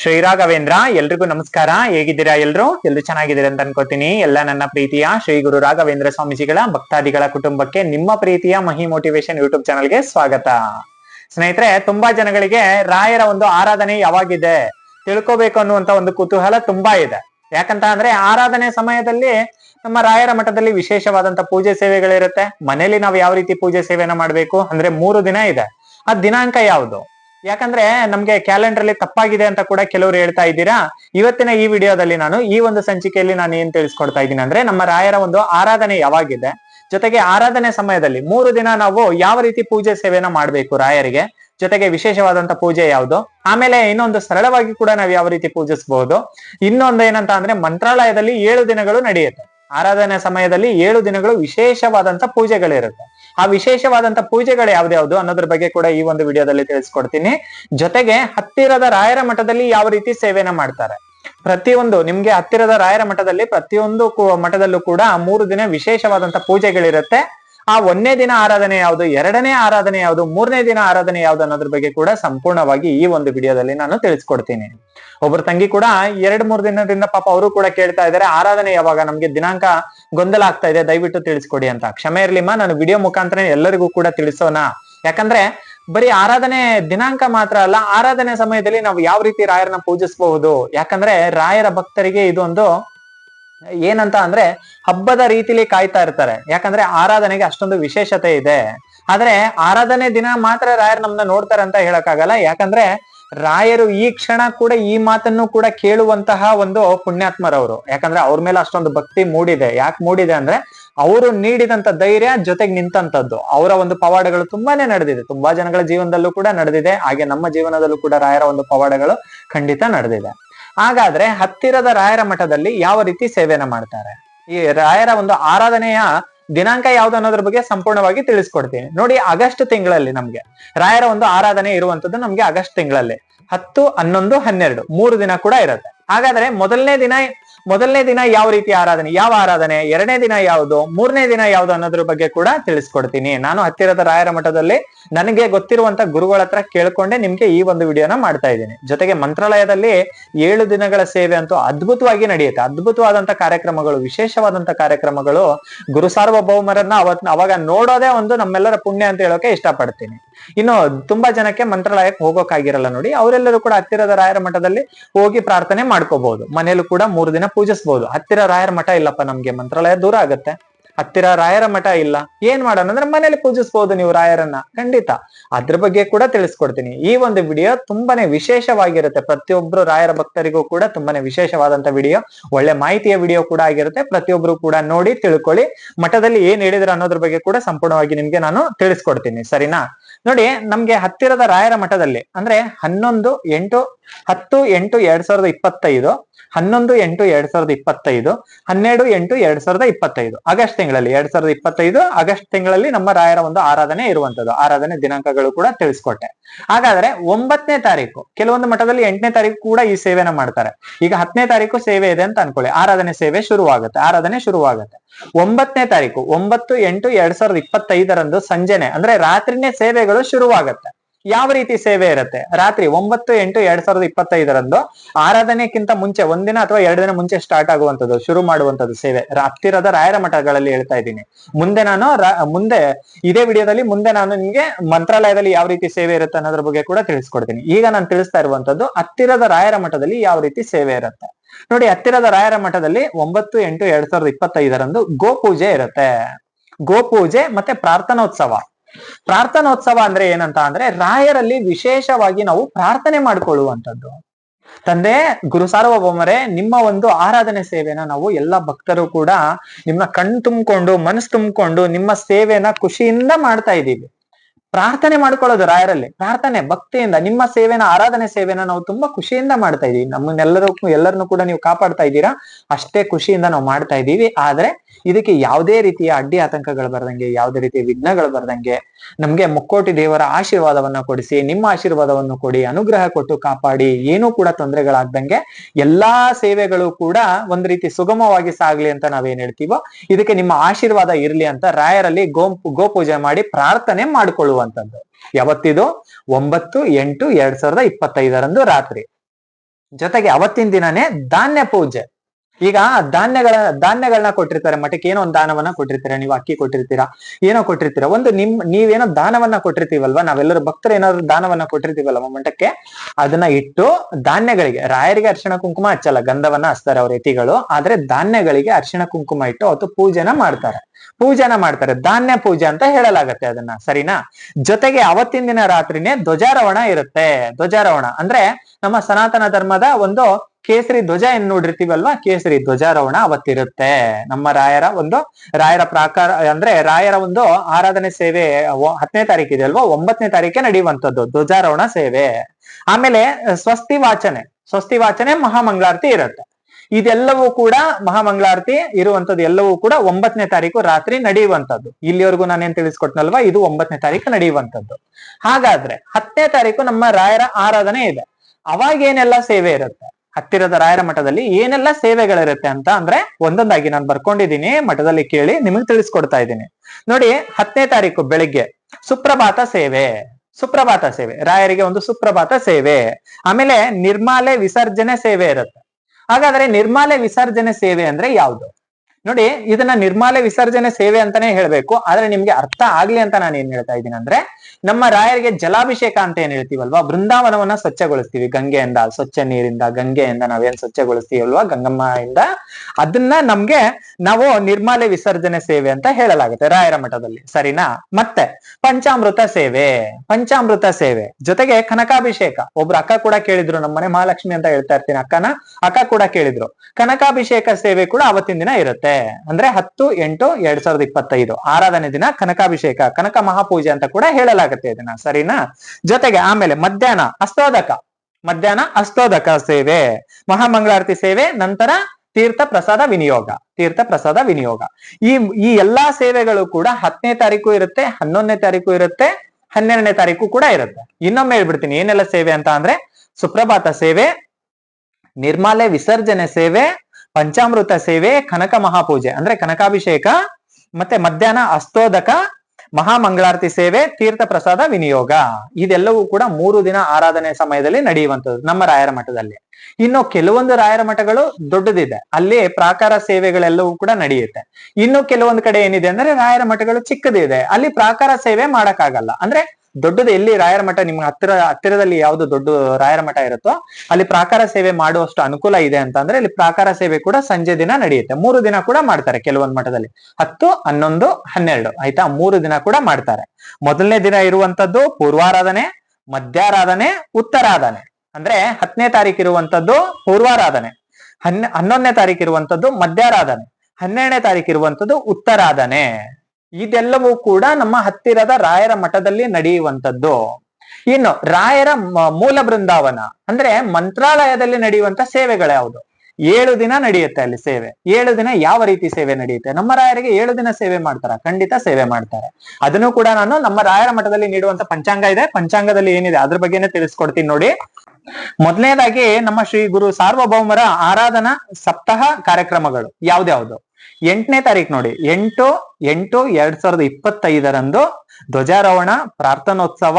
ಶ್ರೀರಾಘವೇಂದ್ರ ಎಲ್ರಿಗೂ ನಮಸ್ಕಾರ. ಹೇಗಿದ್ದೀರಾ ಎಲ್ರು? ಎಲ್ರು ಚೆನ್ನಾಗಿದ್ದೀರಾ ಅಂತ ಅನ್ಕೋತೀನಿ. ಎಲ್ಲ ನನ್ನ ಪ್ರೀತಿಯ ಶ್ರೀ ಗುರು ರಾಘವೇಂದ್ರ ಸ್ವಾಮೀಜಿಗಳ, ಭಕ್ತಾದಿಗಳ ಕುಟುಂಬಕ್ಕೆ ನಿಮ್ಮ ಪ್ರೀತಿಯ ಮಹಿ ಮೋಟಿವೇಶನ್ ಯೂಟ್ಯೂಬ್ ಚಾನಲ್ಗೆ ಸ್ವಾಗತ. ಸ್ನೇಹಿತರೆ, ತುಂಬಾ ಜನಗಳಿಗೆ ರಾಯರ ಒಂದು ಆರಾಧನೆ ಯಾವಾಗಿದೆ, ತಿಳ್ಕೋಬೇಕು ಅನ್ನುವಂತ ಒಂದು ಕುತೂಹಲ ತುಂಬಾ ಇದೆ. ಯಾಕಂತ ಅಂದ್ರೆ ಆರಾಧನೆ ಸಮಯದಲ್ಲಿ ನಮ್ಮ ರಾಯರ ಮಠದಲ್ಲಿ ವಿಶೇಷವಾದಂತ ಪೂಜೆ ಸೇವೆಗಳಿರುತ್ತೆ. ಮನೇಲಿ ನಾವು ಯಾವ ರೀತಿ ಪೂಜೆ ಸೇವೆನ ಮಾಡ್ಬೇಕು? ಅಂದ್ರೆ ಮೂರು ದಿನ ಇದೆ. ಆ ದಿನಾಂಕ ಯಾವುದು? ಯಾಕಂದ್ರೆ ನಮ್ಗೆ ಕ್ಯಾಲೆಂಡರ್ ಅಲ್ಲಿ ತಪ್ಪಾಗಿದೆ ಅಂತ ಕೂಡ ಕೆಲವರು ಹೇಳ್ತಾ ಇದ್ದೀರಾ? ಇವತ್ತಿನ ಈ ವಿಡಿಯೋದಲ್ಲಿ ನಾನು ಈ ಒಂದು ಸಂಚಿಕೆಯಲ್ಲಿ ನಾನು ಏನ್ ತಿಳಿಸ್ಕೊಡ್ತಾ ಇದ್ದೀನಿ ಅಂದ್ರೆ ನಮ್ಮ ರಾಯರ ಒಂದು ಆರಾಧನೆ ಯಾವಾಗಿದೆ? ಜೊತೆಗೆ ಆರಾಧನೆ ಸಮಯದಲ್ಲಿ ಮೂರು ದಿನ ನಾವು ಯಾವ ರೀತಿ ಪೂಜೆ ಸೇವೆನ ಮಾಡ್ಬೇಕು ರಾಯರಿಗೆ? ಜೊತೆಗೆ ವಿಶೇಷವಾದಂತ ಪೂಜೆ ಯಾವುದು? ಆಮೇಲೆ ಇನ್ನೊಂದು ಸರಳವಾಗಿ ಕೂಡ ನಾವು ಯಾವ ರೀತಿ ಪೂಜಿಸಬಹುದು ಇನ್ನೊಂದು ಏನಂತ ಅಂದ್ರೆ ಮಂತ್ರಾಲಯದಲ್ಲಿ ಏಳು ದಿನಗಳು ನಡೆಯುತ್ತೆ. ಆರಾಧನೆ ಸಮಯದಲ್ಲಿ ಏಳು ದಿನಗಳು ವಿಶೇಷವಾದಂತ ಪೂಜೆಗಳಿರುತ್ತೆ. ಆ ವಿಶೇಷವಾದಂತ ಪೂಜೆಗಳು ಯಾವ್ದ್ಯಾವ್ದು ಅನ್ನೋದ್ರ ಬಗ್ಗೆ ಕೂಡ ಈ ಒಂದು ವಿಡಿಯೋದಲ್ಲಿ ತಿಳಿಸ್ಕೊಡ್ತೀನಿ. ಜೊತೆಗೆ ಹತ್ತಿರದ ರಾಯರ ಮಠದಲ್ಲಿ ಯಾವ ರೀತಿ ಸೇವೆನ ಮಾಡ್ತಾರೆ? ಪ್ರತಿಯೊಂದು ನಿಮ್ಗೆ ಹತ್ತಿರದ ರಾಯರ ಮಠದಲ್ಲಿ ಪ್ರತಿಯೊಂದು ಮಠದಲ್ಲೂ ಕೂಡ ಮೂರು ದಿನ ವಿಶೇಷವಾದಂತ ಪೂಜೆಗಳಿರುತ್ತೆ. ಆ ಒಂದನೇ ದಿನ ಆರಾಧನೆ ಯಾವುದು, ಎರಡನೇ ಆರಾಧನೆ ಯಾವುದು, ಮೂರನೇ ದಿನ ಆರಾಧನೆ ಯಾವುದು ಅನ್ನೋದ್ರ ಬಗ್ಗೆ ಕೂಡ ಸಂಪೂರ್ಣವಾಗಿ ಈ ಒಂದು ವಿಡಿಯೋದಲ್ಲಿ ನಾನು ತಿಳಿಸ್ಕೊಡ್ತೀನಿ. ಒಬ್ಬರು ತಂಗಿ ಕೂಡ ಎರಡ್, ಮೂರ್ ದಿನದಿಂದ ಪಾಪ ಅವರು ಕೂಡ ಕೇಳ್ತಾ ಇದ್ದಾರೆ, ಆರಾಧನೆ ಯಾವಾಗ? ನಮ್ಗೆ ದಿನಾಂಕ ಗೊಂದಲ ಆಗ್ತಾ ಇದೆ, ದಯವಿಟ್ಟು ತಿಳಿಸ್ಕೊಡಿ ಅಂತ. ಕ್ಷಮೆ ಇರ್ಲಿಮ್ಮ ನಾನು ವಿಡಿಯೋ ಮುಖಾಂತರ ಎಲ್ಲರಿಗೂ ಕೂಡ ತಿಳಿಸೋಣ. ಯಾಕಂದ್ರೆ ಬರೀ ಆರಾಧನೆ ದಿನಾಂಕ ಮಾತ್ರ ಅಲ್ಲ, ಆರಾಧನೆ ಸಮಯದಲ್ಲಿ ನಾವು ಯಾವ ರೀತಿ ರಾಯರನ್ನ ಪೂಜಿಸಬಹುದು? ಯಾಕಂದ್ರೆ ರಾಯರ ಭಕ್ತರಿಗೆ ಇದೊಂದು ಏನಂತ ಅಂದ್ರೆ ಹಬ್ಬದ ರೀತಿಲಿ ಕಾಯ್ತಾ ಇರ್ತಾರೆ. ಯಾಕಂದ್ರೆ ಆರಾಧನೆಗೆ ಅಷ್ಟೊಂದು ವಿಶೇಷತೆ ಇದೆ. ಆದ್ರೆ ಆರಾಧನೆ ದಿನ ಮಾತ್ರ ರಾಯರ್ ನಮ್ನ ನೋಡ್ತಾರೆ ಅಂತ ಹೇಳಕ್ಕಾಗಲ್ಲ. ಯಾಕಂದ್ರೆ ರಾಯರು ಈ ಕ್ಷಣ ಕೂಡ ಈ ಮಾತನ್ನು ಕೂಡ ಕೇಳುವಂತಹ ಒಂದು ಪುಣ್ಯಾತ್ಮರವರು. ಯಾಕಂದ್ರೆ ಅವ್ರ ಮೇಲೆ ಅಷ್ಟೊಂದು ಭಕ್ತಿ ಮೂಡಿದೆ. ಯಾಕೆ ಮೂಡಿದೆ ಅಂದ್ರೆ ಅವರು ನೀಡಿದಂತ ಧೈರ್ಯ ಜೊತೆಗೆ ನಿಂತಂತದ್ದು. ಅವರ ಒಂದು ಪವಾಡಗಳು ತುಂಬಾನೇ ನಡೆದಿದೆ. ತುಂಬಾ ಜನಗಳ ಜೀವನದಲ್ಲೂ ಕೂಡ ನಡೆದಿದೆ. ಹಾಗೆ ನಮ್ಮ ಜೀವನದಲ್ಲೂ ಕೂಡ ರಾಯರ ಒಂದು ಪವಾಡಗಳು ಖಂಡಿತ ನಡೆದಿದೆ. ಹಾಗಾದ್ರೆ ಹತ್ತಿರದ ರಾಯರ ಮಠದಲ್ಲಿ ಯಾವ ರೀತಿ ಸೇವೆನ ಮಾಡ್ತಾರೆ? ಈ ರಾಯರ ಒಂದು ಆರಾಧನೆಯ ದಿನಾಂಕ ಯಾವ್ದು ಅನ್ನೋದ್ರ ಬಗ್ಗೆ ಸಂಪೂರ್ಣವಾಗಿ ತಿಳಿಸ್ಕೊಡ್ತೀನಿ. ನೋಡಿ, ಆಗಸ್ಟ್ ತಿಂಗಳಲ್ಲಿ ನಮ್ಗೆ. ರಾಯರ ಒಂದು ಆರಾಧನೆ ಇರುವಂತದ್ದು ನಮ್ಗೆ ಆಗಸ್ಟ್ ತಿಂಗಳಲ್ಲಿ. ಹತ್ತು, ಹನ್ನೊಂದು, ಹನ್ನೆರಡು. ಮೂರು ದಿನ ಕೂಡ ಇರುತ್ತೆ. ಹಾಗಾದ್ರೆ ಮೊದಲನೇ ದಿನ ಮೊದಲನೇ ದಿನ ಯಾವ ರೀತಿ ಆರಾಧನೆ, ಯಾವ ಆರಾಧನೆ, ಎರಡನೇ ದಿನ ಯಾವುದು, ಮೂರನೇ ದಿನ ಯಾವುದು ಅನ್ನೋದ್ರ ಬಗ್ಗೆ ಕೂಡ ತಿಳಿಸ್ಕೊಡ್ತೀನಿ. ನಾನು ಹತ್ತಿರದ ರಾಯರ ಮಠದಲ್ಲಿ ನನಗೆ ಗೊತ್ತಿರುವಂತ ಗುರುಗಳ ಹತ್ರ ಕೇಳ್ಕೊಂಡೆ ನಿಮ್ಗೆ ಈ ಒಂದು ವಿಡಿಯೋನ ಮಾಡ್ತಾ ಇದ್ದೀನಿ. ಜೊತೆಗೆ ಮಂತ್ರಾಲಯದಲ್ಲಿ ಏಳು ದಿನಗಳ ಸೇವೆ ಅಂತೂ ಅದ್ಭುತವಾಗಿ ನಡೆಯುತ್ತೆ. ಅದ್ಭುತವಾದಂತ ಕಾರ್ಯಕ್ರಮಗಳು, ವಿಶೇಷವಾದಂತ ಕಾರ್ಯಕ್ರಮಗಳು ಗುರು ಸಾರ್ವಭೌಮರನ್ನ ಅವತ್ ಅವಾಗ ನೋಡೋದೇ ಒಂದು ನಮ್ಮೆಲ್ಲರ ಪುಣ್ಯ ಅಂತ ಹೇಳೋಕೆ ಇಷ್ಟಪಡ್ತೀನಿ. ಇನ್ನು ತುಂಬಾ ಜನಕ್ಕೆ ಮಂತ್ರಾಲಯಕ್ಕೆ ಹೋಗೋಕಾಗಿರಲ್ಲ ನೋಡಿ, ಅವರೆಲ್ಲರೂ ಕೂಡ ಹತ್ತಿರದ ರಾಯರ ಮಠದಲ್ಲಿ ಹೋಗಿ ಪ್ರಾರ್ಥನೆ ಮಾಡ್ಕೋಬಹುದು. ಮನೆಯಲ್ಲೂ ಕೂಡ ಮೂರು ದಿನ ಪೂಜಿಸಬಹುದು ಹತ್ತಿರ ರಾಯರ ಮಠ ಇಲ್ಲಪ್ಪ ನಮ್ಗೆ, ಮಂತ್ರಾಲಯ ದೂರ ಆಗತ್ತೆ. ಹತ್ತಿರ ರಾಯರ ಮಠ ಇಲ್ಲ, ಏನ್ ಮಾಡೋಣ? ಅಂದ್ರೆ ಮನೇಲಿ ಪೂಜಿಸಬಹುದು ನೀವು ರಾಯರನ್ನ, ಖಂಡಿತ. ಅದ್ರ ಬಗ್ಗೆ ಕೂಡ ತಿಳಿಸ್ಕೊಡ್ತೀನಿ. ಈ ಒಂದು ವಿಡಿಯೋ ತುಂಬಾನೇ ವಿಶೇಷವಾಗಿರುತ್ತೆ. ಪ್ರತಿಯೊಬ್ರು ರಾಯರ ಭಕ್ತರಿಗೂ ಕೂಡ ತುಂಬಾನೇ ವಿಶೇಷವಾದಂತ ವಿಡಿಯೋ. ಒಳ್ಳೆ ಮಾಹಿತಿಯ ವಿಡಿಯೋ ಕೂಡ ಆಗಿರುತ್ತೆ. ಪ್ರತಿಯೊಬ್ರು ಕೂಡ ನೋಡಿ ತಿಳ್ಕೊಳ್ಳಿ. ಮಠದಲ್ಲಿ ಏನ್ ಹೇಳಿದ್ರು ಅನ್ನೋದ್ರ ಬಗ್ಗೆ ಕೂಡ ಸಂಪೂರ್ಣವಾಗಿ ನಿಮ್ಗೆ ನಾನು ತಿಳಿಸ್ಕೊಡ್ತೀನಿ. ಸರಿನಾ? ನೋಡಿ ನಮ್ಗೆ ಹತ್ತಿರದ ರಾಯರ ಮಠದಲ್ಲಿ, ಅಂದ್ರೆ ಹನ್ನೊಂದು ಎಂಟು, ಹತ್ತು ಎಂಟು ಎರಡ್ ಸಾವಿರದ ಇಪ್ಪತ್ತೈದು, ಹನ್ನೊಂದು ಎಂಟು ಎರಡ್ ಸಾವಿರದ ಇಪ್ಪತ್ತೈದು, ಹನ್ನೆರಡು ಎಂಟು ಎರಡ್ ಸಾವಿರದ ಇಪ್ಪತ್ತೈದು. ಆಗಸ್ಟ್ ತಿಂಗಳಲ್ಲಿ, ಎರಡ್ ಸಾವಿರದ ಇಪ್ಪತ್ತೈದು, ಆಗಸ್ಟ್ ತಿಂಗಳಲ್ಲಿ ನಮ್ಮ ರಾಯರ ಒಂದು ಆರಾಧನೆ ಇರುವಂತದ್ದು ಆರಾಧನೆ ದಿನಾಂಕಗಳು ಕೂಡ ತಿಳಿಸ್ಕೊಟ್ಟೆ. ಹಾಗಾದ್ರೆ ಒಂಬತ್ತನೇ ತಾರೀಕು, ಕೆಲವೊಂದು ಮಠದಲ್ಲಿ ಎಂಟನೇ ತಾರೀಕು ಕೂಡ ಈ ಸೇವೆನ ಮಾಡ್ತಾರೆ. ಈಗ ಹತ್ತನೇ ತಾರೀಕು ಸೇವೆ ಇದೆ ಅಂತ ಅನ್ಕೊಳ್ಳಿ, ಆರಾಧನೆ ಸೇವೆ ಶುರುವಾಗುತ್ತೆ, ಆರಾಧನೆ ಶುರುವಾಗುತ್ತೆ. ಒಂಬತ್ತನೇ ತಾರೀಕು, ಒಂಬತ್ತು ಎಂಟು ಎರಡ್ ಸಾವಿರದ ಇಪ್ಪತ್ತೈದರಂದು ಸಂಜೆನೆ, ಅಂದ್ರೆ ರಾತ್ರಿನೇ ಸೇವೆಗಳು ಶುರುವಾಗುತ್ತೆ. ಯಾವ ರೀತಿ ಸೇವೆ ಇರುತ್ತೆ? ರಾತ್ರಿ ಒಂಬತ್ತು ಎಂಟು ಎರಡ್ ಸಾವಿರದ ಇಪ್ಪತ್ತೈದರಂದು ಆರಾಧನೆಕ್ಕಿಂತ ಮುಂಚೆ ಒಂದಿನ ಅಥವಾ ಎರಡು ದಿನ ಮುಂಚೆ ಸ್ಟಾರ್ಟ್ ಆಗುವಂತದ್ದು ಶುರು ಮಾಡುವಂತದ್ದು ಸೇವೆ. ಹತ್ತಿರದ ರಾಯರ ಮಠಗಳಲ್ಲಿ ಹೇಳ್ತಾ ಇದ್ದೀನಿ. ಮುಂದೆ ನಾನು ಮುಂದೆ, ಇದೇ ವಿಡಿಯೋದಲ್ಲಿ ಮುಂದೆ ನಾನು ನಿಮಗೆ ಮಂತ್ರಾಲಯದಲ್ಲಿ ಯಾವ ರೀತಿ ಸೇವೆ ಇರುತ್ತೆ ಅನ್ನೋದ್ರ ಬಗ್ಗೆ ಕೂಡ ತಿಳಿಸ್ಕೊಡ್ತೀನಿ. ಈಗ ನಾನು ತಿಳಿಸ್ತಾ ಇರುವಂತದ್ದು ಹತ್ತಿರದ ರಾಯರ ಮಠದಲ್ಲಿ ಯಾವ ರೀತಿ ಸೇವೆ ಇರುತ್ತೆ. ನೋಡಿ, ಹತ್ತಿರದ ರಾಯರ ಮಠದಲ್ಲಿ ಒಂಬತ್ತು ಎಂಟು ಎರಡ್ ಸಾವಿರದ ಇಪ್ಪತ್ತೈದರಂದು ಗೋಪೂಜೆ ಇರುತ್ತೆ. ಗೋಪೂಜೆ ಮತ್ತೆ ಪ್ರಾರ್ಥನೋತ್ಸವ. ಪ್ರಾರ್ಥನೋತ್ಸವ ಅಂದ್ರೆ ಏನಂತ ಅಂದ್ರೆ ರಾಯರಲ್ಲಿ ವಿಶೇಷವಾಗಿ ನಾವು ಪ್ರಾರ್ಥನೆ ಮಾಡಿಕೊಳ್ಳುವಂಥದ್ದು. ತಂದೆ, ಗುರು ಸಾರ್ವಭೌಮರೇ, ನಿಮ್ಮ ಒಂದು ಆರಾಧನೆ ಸೇವೆನ ನಾವು ಎಲ್ಲ ಭಕ್ತರು ಕೂಡ ನಿಮ್ಮ ಕಣ್ ತುಂಬಿಕೊಂಡು, ಮನಸ್ಸು ತುಂಬಿಕೊಂಡು, ನಿಮ್ಮ ಸೇವೆನ ಖುಷಿಯಿಂದ ಮಾಡ್ತಾ ಇದ್ದೀವಿ. ಪ್ರಾರ್ಥನೆ ಮಾಡ್ಕೊಳ್ಳೋದು ರಾಯರಲ್ಲಿ. ಪ್ರಾರ್ಥನೆ, ಭಕ್ತಿಯಿಂದ, ನಿಮ್ಮ ಸೇವೆನ, ಆರಾಧನೆ ಸೇವೆನ ನಾವು ತುಂಬಾ ಖುಷಿಯಿಂದ ಮಾಡ್ತಾ ಇದೀವಿ ನಮ್ಮನ್ನೆಲ್ಲರೂ, ಎಲ್ಲರನ್ನು ಕೂಡ ನೀವು ಕಾಪಾಡ್ತಾ ಇದ್ದೀರಾ? ಅಷ್ಟೇ ಖುಷಿಯಿಂದ ನಾವು ಮಾಡ್ತಾ ಇದ್ದೀವಿ. ಆದ್ರೆ ಇದಕ್ಕೆ ಯಾವುದೇ ರೀತಿಯ ಅಡ್ಡಿ ಆತಂಕಗಳು ಬರ್ದಂಗೆ, ಯಾವುದೇ ರೀತಿಯ ವಿಘ್ನಗಳು ಬರ್ದಂಗೆ ನಮ್ಗೆ ಮುಕ್ಕೋಟಿ ದೇವರ ಆಶೀರ್ವಾದವನ್ನ ಕೊಡಿಸಿ, ನಿಮ್ಮ ಆಶೀರ್ವಾದವನ್ನು ಕೊಡಿ, ಅನುಗ್ರಹ ಕೊಟ್ಟು ಕಾಪಾಡಿ, ಏನೂ ಕೂಡ ತೊಂದರೆಗಳಾಗ್ದಂಗೆ ಎಲ್ಲಾ ಸೇವೆಗಳು ಕೂಡ ಒಂದ್ ರೀತಿ ಸುಗಮವಾಗಿ ಸಾಗ್ಲಿ ಅಂತ ನಾವೇನ್ ಹೇಳ್ತೀವೋ, ಇದಕ್ಕೆ ನಿಮ್ಮ ಆಶೀರ್ವಾದ ಇರ್ಲಿ ಅಂತ ರಾಯರಲ್ಲಿ ಗೋ, ಗೋಪೂಜೆ ಮಾಡಿ ಪ್ರಾರ್ಥನೆ ಮಾಡ್ಕೊಳ್ಳುವಂಥದ್ದು. ಯಾವತ್ತಿದು? ಒಂಬತ್ತು, ಎಂಟು, ಎರಡ್ ಸಾವಿರದ ಇಪ್ಪತ್ತೈದರಂದು ರಾತ್ರಿ. ಜೊತೆಗೆ ಅವತ್ತಿನ ದಿನನೇ ಧಾನ್ಯ ಪೂಜೆ. ಈಗ ಧಾನ್ಯಗಳ, ಧಾನ್ಯಗಳನ್ನ ಕೊಟ್ಟಿರ್ತಾರೆ, ಮಠಕ್ಕೆ ಏನೋ ಒಂದು ದಾನವನ್ನ ಕೊಟ್ಟಿರ್ತೀರಾ, ನೀವು ಅಕ್ಕಿ ಕೊಟ್ಟಿರ್ತೀರಾ, ಏನೋ ಕೊಟ್ಟಿರ್ತೀರಾ, ಒಂದು ನಿಮ್, ನೀವೇನೋ ದಾನವನ್ನ ಕೊಟ್ಟಿರ್ತೀವಲ್ವಾ, ನಾವೆಲ್ಲರೂ ಭಕ್ತರು ಏನಾದ್ರು ದಾನವನ್ನ ಕೊಟ್ಟಿರ್ತೀವಲ್ವಾ ಮಠಕ್ಕೆ, ಅದನ್ನ ಇಟ್ಟು ಧಾನ್ಯಗಳಿಗೆ, ರಾಯರಿಗೆ ಅರ್ಶಿಣ ಕುಂಕುಮ ಹಚ್ಚಲ್ಲ, ಗಂಧವನ್ನ ಹಚ್ತಾರೆ ಅವ್ರ ಯತಿಗಳು, ಆದ್ರೆ ಧಾನ್ಯಗಳಿಗೆ ಅರ್ಶಿಣ ಕುಂಕುಮ ಇಟ್ಟು ಅವತ್ತು ಪೂಜೆನ ಮಾಡ್ತಾರೆ. ಪೂಜೆನ ಮಾಡ್ತಾರೆ, ಧಾನ್ಯ ಪೂಜೆ ಅಂತ ಹೇಳಲಾಗತ್ತೆ ಅದನ್ನ, ಸರಿನಾ? ಜೊತೆಗೆ ಅವತ್ತಿನ ದಿನ ರಾತ್ರಿನೇ ಧ್ವಜಾರೋಹಣ ಇರುತ್ತೆ, ಧ್ವಜಾರೋಹಣ, ಅಂದ್ರೆ ನಮ್ಮ ಸನಾತನ ಧರ್ಮದ ಒಂದು ಕೇಸರಿ ಧ್ವಜ ಏನ್ ನೋಡಿರ್ತೀವಲ್ವಾ? ಕೇಸರಿ ಧ್ವಜಾರೋಹಣ ಅವತ್ತಿರುತ್ತೆ. ನಮ್ಮ ರಾಯರ ಒಂದು, ರಾಯರ ಪ್ರಾಕಾರ, ಅಂದ್ರೆ ರಾಯರ ಒಂದು ಆರಾಧನೆ ಸೇವೆ ಹತ್ತನೇ ತಾರೀಕು ಇದೆ ಅಲ್ವಾ? ಒಂಬತ್ತನೇ ತಾರೀಕೆ ನಡೆಯುವಂತದ್ದು ಧ್ವಜಾರೋಹಣ ಸೇವೆ. ಆಮೇಲೆ ಸ್ವಸ್ತಿ ವಾಚನೆ ಸ್ವಸ್ತಿ ವಾಚನೆ ಮಹಾಮಂಗಳಾರತಿ ಇರುತ್ತೆ. ಇದೆಲ್ಲವೂ ಕೂಡ ಮಹಾಮಂಗಳಾರತಿ ಇರುವಂತದ್ದು ಎಲ್ಲವೂ ಕೂಡ ಒಂಬತ್ತನೇ ತಾರೀಕು ರಾತ್ರಿ ನಡೆಯುವಂತದ್ದು ಇಲ್ಲಿವರೆಗೂ ನಾನೇನ್ ತಿಳಿಸ್ಕೊಟ್ನಲ್ವಾ? ಇದು ಒಂಬತ್ತನೇ ತಾರೀಕು ನಡೆಯುವಂತದ್ದು ಹಾಗಾದ್ರೆ ಹತ್ತನೇ ತಾರೀಕು ನಮ್ಮ ರಾಯರ ಆರಾಧನೆ ಇದೆ. ಅವಾಗ ಏನೆಲ್ಲ ಸೇವೆ ಇರುತ್ತೆ? ಹತ್ತಿರದ ರಾಯರ ಮಠದಲ್ಲಿ ಏನೆಲ್ಲ ಸೇವೆಗಳಿರುತ್ತೆ ಅಂತ ಅಂದ್ರೆ ಒಂದೊಂದಾಗಿ ನಾನು ಬರ್ಕೊಂಡಿದ್ದೀನಿ, ಮಠದಲ್ಲಿ ಕೇಳಿ ನಿಮಗೆ ತಿಳಿಸ್ಕೊಡ್ತಾ ಇದ್ದೀನಿ. ನೋಡಿ, ಹತ್ತನೇ ತಾರೀಕು ಬೆಳಿಗ್ಗೆ, ಸುಪ್ರಭಾತ ಸೇವೆ ಸುಪ್ರಭಾತ ಸೇವೆ. ರಾಯರಿಗೆ ಒಂದು ಸುಪ್ರಭಾತ ಸೇವೆ. ಆಮೇಲೆ ನಿರ್ಮಾಲೆ ವಿಸರ್ಜನೆ ಸೇವೆ ಇರುತ್ತೆ. ಹಾಗಾದ್ರೆ ನಿರ್ಮಾಲೆ ವಿಸರ್ಜನೆ ಸೇವೆ ಅಂದ್ರೆ ಯಾವುದು? ನೋಡಿ, ಇದನ್ನ ನಿರ್ಮಾಲೆ ವಿಸರ್ಜನೆ ಸೇವೆ ಅಂತಾನೆ ಹೇಳ್ಬೇಕು. ಆದ್ರೆ ನಿಮ್ಗೆ ಅರ್ಥ ಆಗ್ಲಿ ಅಂತ ನಾನು ಏನ್ ಹೇಳ್ತಾ ಇದ್ದೀನಿ ಅಂದ್ರೆ, ನಮ್ಮ ರಾಯರಿಗೆ ಜಲಾಭಿಷೇಕ ಅಂತ ಏನ್ ಹೇಳ್ತೀವಲ್ವಾ? ಬೃಂದಾವನವನ್ನ ಸ್ವಚ್ಛಗೊಳಿಸ್ತೀವಿ. ಗಂಗೆಯಿಂದ, ಸ್ವಚ್ಛ ನೀರಿಂದ, ಗಂಗೆಯಿಂದ ನಾವೇನ್ ಸ್ವಚ್ಛಗೊಳಿಸ್ತೀವಲ್ವಾ ಗಂಗಮ್ಮಯಿಂದ. ಅದನ್ನ ನಮ್ಗೆ ನಾವು ನಿರ್ಮಾಲೆ ವಿಸರ್ಜನೆ ಸೇವೆ ಅಂತ ಹೇಳಲಾಗುತ್ತೆ ರಾಯರ ಮಠದಲ್ಲಿ. ಸರಿನಾ? ಮತ್ತೆ, ಪಂಚಾಮೃತ ಸೇವೆ. ಪಂಚಾಮೃತ ಸೇವೆ. ಜೊತೆಗೆ ಕನಕಾಭಿಷೇಕ. ಒಬ್ರು ಅಕ್ಕ ಕೂಡ ಕೇಳಿದ್ರು ನಮ್ಮನೆ ಮಹಾಲಕ್ಷ್ಮಿ ಅಂತ ಹೇಳ್ತಾ ಇರ್ತೀನಿ ಅಕ್ಕನ. ಅಕ್ಕ ಕೂಡ ಕೇಳಿದ್ರು. ಕನಕಾಭಿಷೇಕ ಸೇವೆ ಕೂಡ ಅವತ್ತಿನ ದಿನ ಇರುತ್ತೆ. ಅಂದ್ರೆ ಹತ್ತು ಎಂಟು ಎರಡ್ ಸಾವಿರದ ಇಪ್ಪತ್ತೈದು. ಆರಾಧನೆ ದಿನ ಕನಕಾಭಿಷೇಕ, ಕನಕ ಮಹಾಪೂಜೆ ಅಂತ ಕೂಡ ಹೇಳಲಾಗುತ್ತೆ ಇದನ್ನ. ಸರಿನಾ? ಜೊತೆಗೆ ಆಮೇಲೆ ಮಧ್ಯಾಹ್ನ ಅಸ್ತೋದಕ ಮಧ್ಯಾಹ್ನ ಅಸ್ತೋದಕ ಸೇವೆ. ಮಹಾಮಂಗಳಾರತಿ ಸೇವೆ, ನಂತರ ತೀರ್ಥ ಪ್ರಸಾದ ವಿನಿಯೋಗ. ತೀರ್ಥ ಪ್ರಸಾದ ವಿನಿಯೋಗ. ಈ ಈ ಎಲ್ಲಾ ಸೇವೆಗಳು ಕೂಡ ಹತ್ತನೇ ತಾರೀಕು ಇರುತ್ತೆ, ಹನ್ನೊಂದನೇ ತಾರೀಕು ಇರುತ್ತೆ, ಹನ್ನೆರಡನೇ ತಾರೀಕು ಕೂಡ ಇರುತ್ತೆ. ಇನ್ನೊಮ್ಮೆ ಹೇಳ್ಬಿಡ್ತೀನಿ, ಏನೆಲ್ಲ ಸೇವೆ ಅಂತ ಅಂದ್ರೆ ಸುಪ್ರಭಾತ ಸೇವೆ, ನಿರ್ಮಾಲೆ ವಿಸರ್ಜನೆ ಸೇವೆ ಪಂಚಾಮೃತ ಸೇವೆ, ಕನಕ ಮಹಾಪೂಜೆ, ಅಂದ್ರೆ ಕನಕಾಭಿಷೇಕ, ಮತ್ತೆ ಮಧ್ಯಾಹ್ನ ಅಸ್ತೋದಕ ಮಹಾಮಂಗಳಾರತಿ ಸೇವೆ, ತೀರ್ಥ ಪ್ರಸಾದ, ವಿನಿಯೋಗ. ಇದೆಲ್ಲವೂ ಕೂಡ ಮೂರು ದಿನ ಆರಾಧನೆ ಸಮಯದಲ್ಲಿ ನಡೆಯುವಂಥದ್ದು ನಮ್ಮ ರಾಯರ ಮಠದಲ್ಲಿ. ಇನ್ನು ಕೆಲವೊಂದು ರಾಯರ ಮಠಗಳು ದೊಡ್ಡದಿದೆ. ಅಲ್ಲಿ ಪ್ರಾಕಾರ ಸೇವೆಗಳೆಲ್ಲವೂ ಕೂಡ ನಡೆಯುತ್ತೆ. ಇನ್ನು ಕೆಲವೊಂದು ಕಡೆ ಏನಿದೆ ಅಂದ್ರೆ ರಾಯರ ಮಠಗಳು ಚಿಕ್ಕದಿದೆ. ಅಲ್ಲಿ ಪ್ರಾಕಾರ ಸೇವೆ ಮಾಡಕ್ಕಾಗಲ್ಲ. ಅಂದ್ರೆ ದೊಡ್ಡದು ಎಲ್ಲಿ ರಾಯರ ಮಠ ನಿಮ್ಗೆ ಹತ್ತಿರ, ಹತ್ತಿರದಲ್ಲಿ ಯಾವ್ದು ದೊಡ್ಡ ರಾಯರ ಮಠ ಇರುತ್ತೋ ಅಲ್ಲಿ ಪ್ರಾಕಾರ ಸೇವೆ ಮಾಡುವಷ್ಟು ಅನುಕೂಲ ಇದೆ ಅಂತ ಅಂದ್ರೆ ಇಲ್ಲಿ ಪ್ರಾಕಾರ ಸೇವೆ ಕೂಡ ಸಂಜೆ ದಿನ ನಡೆಯುತ್ತೆ. ಮೂರು ದಿನ ಕೂಡ ಮಾಡ್ತಾರೆ ಕೆಲವೊಂದು ಮಠದಲ್ಲಿ. ಹತ್ತು, ಹನ್ನೊಂದು, ಹನ್ನೆರಡು ಆಯ್ತಾ? ಮೂರು ದಿನ ಕೂಡ ಮಾಡ್ತಾರೆ. ಮೊದಲನೇ ದಿನ ಇರುವಂತದ್ದು ಪೂರ್ವಾರಾಧನೆ, ಮಧ್ಯಾರಾಧನೆ, ಉತ್ತರಾಧನೆ. ಅಂದ್ರೆ ಹತ್ತನೇ ತಾರೀಕು ಇರುವಂತದ್ದು ಪೂರ್ವಾರಾಧನೆ. ಹನ್ನ, ಹನ್ನೊಂದನೇ ತಾರೀಕು ಇರುವಂತದ್ದು ಮಧ್ಯಾರಾಧನೆ. ಹನ್ನೆರಡನೇ ತಾರೀಕು ಇರುವಂತದ್ದು ಉತ್ತರಾಧನೆ. ಇದೆಲ್ಲವೂ ಕೂಡ ನಮ್ಮ ಹತ್ತಿರದ ರಾಯರ ಮಠದಲ್ಲಿ ನಡೆಯುವಂತದ್ದು ಇನ್ನು ರಾಯರ ಮೂಲ ಬೃಂದಾವನ, ಅಂದ್ರೆ ಮಂತ್ರಾಲಯದಲ್ಲಿ ನಡೆಯುವಂತ ಸೇವೆಗಳು ಯಾವುದು? ಏಳು ದಿನ ನಡೆಯುತ್ತೆ ಅಲ್ಲಿ ಸೇವೆ. ಏಳು ದಿನ ಯಾವ ರೀತಿ ಸೇವೆ ನಡೆಯುತ್ತೆ? ನಮ್ಮ ರಾಯರಿಗೆ ಏಳು ದಿನ ಸೇವೆ ಮಾಡ್ತಾರ, ಖಂಡಿತ ಸೇವೆ ಮಾಡ್ತಾರೆ. ಅದನ್ನು ಕೂಡ ನಾನು ನಮ್ಮ ರಾಯರ ಮಠದಲ್ಲಿ ನೀಡುವಂತ ಪಂಚಾಂಗ ಇದೆ. ಪಂಚಾಂಗದಲ್ಲಿ ಏನಿದೆ ಅದ್ರ ಬಗ್ಗೆನೇ ತಿಳಿಸ್ಕೊಡ್ತೀನಿ ನೋಡಿ. ಮೊದಲನೇದಾಗಿ ನಮ್ಮ ಶ್ರೀ ಗುರು ಸಾರ್ವಭೌಮರ ಆರಾಧನಾ ಸಪ್ತಾಹ ಕಾರ್ಯಕ್ರಮಗಳು. ಯಾವ್ದ್ಯಾವ್ದು? ಎಂಟನೇ ತಾರೀಕು ನೋಡಿ. ಎಂಟು ಎಂಟು, ಎರಡ್ ಸಾವಿರದ ಇಪ್ಪತ್ತೈದರಂದು ಧ್ವಜಾರೋಹಣ, ಪ್ರಾರ್ಥನೋತ್ಸವ,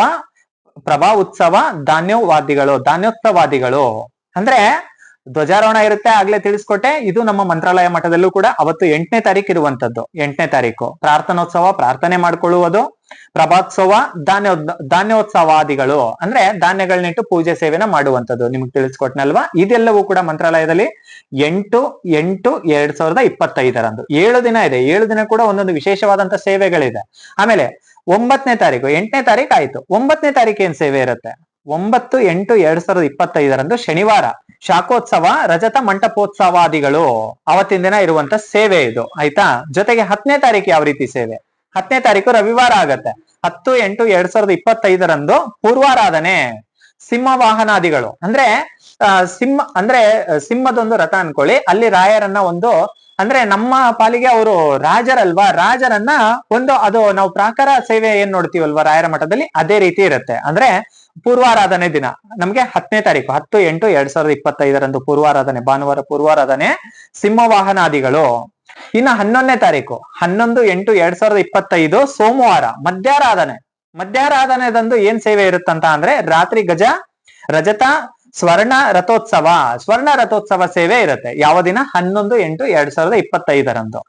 ಪ್ರಭಾ ಉತ್ಸವ, ಧಾನ್ಯವಾದಿಗಳು, ಧಾನ್ಯೋತ್ಸವಾದಿಗಳು. ಅಂದ್ರೆ ಧ್ವಜಾರೋಹಣ ಇರುತ್ತೆ ಆಗ್ಲೇ ತಿಳಿಸ್ಕೊಟ್ಟೆ. ಇದು ನಮ್ಮ ಮಂತ್ರಾಲಯ ಮಠದಲ್ಲೂ ಕೂಡ ಅವತ್ತು ಎಂಟನೇ ತಾರೀಕು ಇರುವಂತದ್ದು ಎಂಟನೇ ತಾರೀಕು ಪ್ರಾರ್ಥನೋತ್ಸವ, ಪ್ರಾರ್ಥನೆ ಮಾಡ್ಕೊಳ್ಳುವುದು. ಪ್ರಭಾತ್ಸವ, ಧಾನ್ಯ, ಧಾನ್ಯೋತ್ಸವಾದಿಗಳು. ಅಂದ್ರೆ ಧಾನ್ಯಗಳನ್ನಿಟ್ಟು ಪೂಜೆ ಸೇವೆನ ಮಾಡುವಂತದ್ದು ನಿಮ್ಗೆ ತಿಳಿಸ್ಕೊಟ್ನಲ್ವಾ? ಇದೆಲ್ಲವೂ ಕೂಡ ಮಂತ್ರಾಲಯದಲ್ಲಿ ಎಂಟು ಎಂಟು, ಎರಡ್ ಸಾವಿರದ ಇಪ್ಪತ್ತೈದರಂದು. ಏಳು ದಿನ ಇದೆ. ಏಳು ದಿನ ಕೂಡ ಒಂದೊಂದು ವಿಶೇಷವಾದಂತ ಸೇವೆಗಳಿದೆ. ಆಮೇಲೆ ಒಂಬತ್ತನೇ ತಾರೀಕು, ಎಂಟನೇ ತಾರೀಕು ಆಯ್ತು. ಒಂಬತ್ತನೇ ತಾರೀಕು ಏನ್ ಸೇವೆ ಇರುತ್ತೆ? ಒಂಬತ್ತು, ಎಂಟು, ಎರಡ್ ಸಾವಿರದ ಇಪ್ಪತ್ತೈದರಂದು ಶನಿವಾರ. ಶಾಖೋತ್ಸವ, ರಜತ ಮಂಟಪೋತ್ಸವಾದಿಗಳು ಅವತ್ತಿನ ದಿನ ಇರುವಂತ ಸೇವೆ ಇದು. ಆಯ್ತಾ? ಜೊತೆಗೆ ಹತ್ತನೇ ತಾರೀಕು ಯಾವ ರೀತಿ ಸೇವೆ? ಹತ್ತನೇ ತಾರೀಕು ರವಿವಾರ ಆಗತ್ತೆ. ಹತ್ತು, ಎಂಟು, ಎರಡ್ ಸಾವಿರದ ಇಪ್ಪತ್ತೈದರಂದು ಪೂರ್ವಾರಾಧನೆ ಸಿಂಹ ವಾಹನಾದಿಗಳು. ಅಂದ್ರೆ ಸಿಂಹ, ಅಂದ್ರೆ ಸಿಂಹದೊಂದು ರಥ ಅನ್ಕೊಳ್ಳಿ. ಅಲ್ಲಿ ರಾಯರನ್ನ ಒಂದು, ಅಂದ್ರೆ ನಮ್ಮ ಪಾಲಿಗೆ ಅವರು ರಾಜರಲ್ವಾ? ರಾಜರನ್ನ ಒಂದು, ಅದು ನಾವು ಪ್ರಾಕಾರ ಸೇವೆ ಏನ್ ನೋಡ್ತೀವಲ್ವಾ ರಾಯರ ಮಠದಲ್ಲಿ? ಅದೇ ರೀತಿ ಇರುತ್ತೆ. ಅಂದ್ರೆ ಪೂರ್ವಾರಾಧನೆ ದಿನ. ನಮ್ಗೆ ಹತ್ತನೇ ತಾರೀಕು, ಹತ್ತು, ಎಂಟು, ಎರಡ್ ಸಾವಿರದ ಇಪ್ಪತ್ತೈದರಂದು ಪೂರ್ವಾರಾಧನೆ, ಭಾನುವಾರ ಪೂರ್ವಾರಾಧನೆ ಸಿಂಹ ವಾಹನಾದಿಗಳು. ಇನ್ನು ಹನ್ನೊಂದನೇ ತಾರೀಕು. ಹನ್ನೊಂದು, ಎಂಟು, ಎರಡ್ ಸಾವಿರದ ಇಪ್ಪತ್ತೈದು ಸೋಮವಾರ. ಮಧ್ಯಾರಾಧನೆ ಮಧ್ಯಾರಾಧನೆದಂದು ಏನ್ ಸೇವೆ ಇರುತ್ತಂತ ಅಂದ್ರೆ ರಾತ್ರಿ ಗಜ, ರಜತ, ಸ್ವರ್ಣ ರಥೋತ್ಸವ. ಸ್ವರ್ಣ ರಥೋತ್ಸವ ಸೇವೆ ಇರುತ್ತೆ. ಯಾವ ದಿನ? ಹನ್ನೊಂದು, ಎಂಟು, ಎರಡ್ ಸಾವಿರದ ಇಪ್ಪತ್ತೈದರಂದು.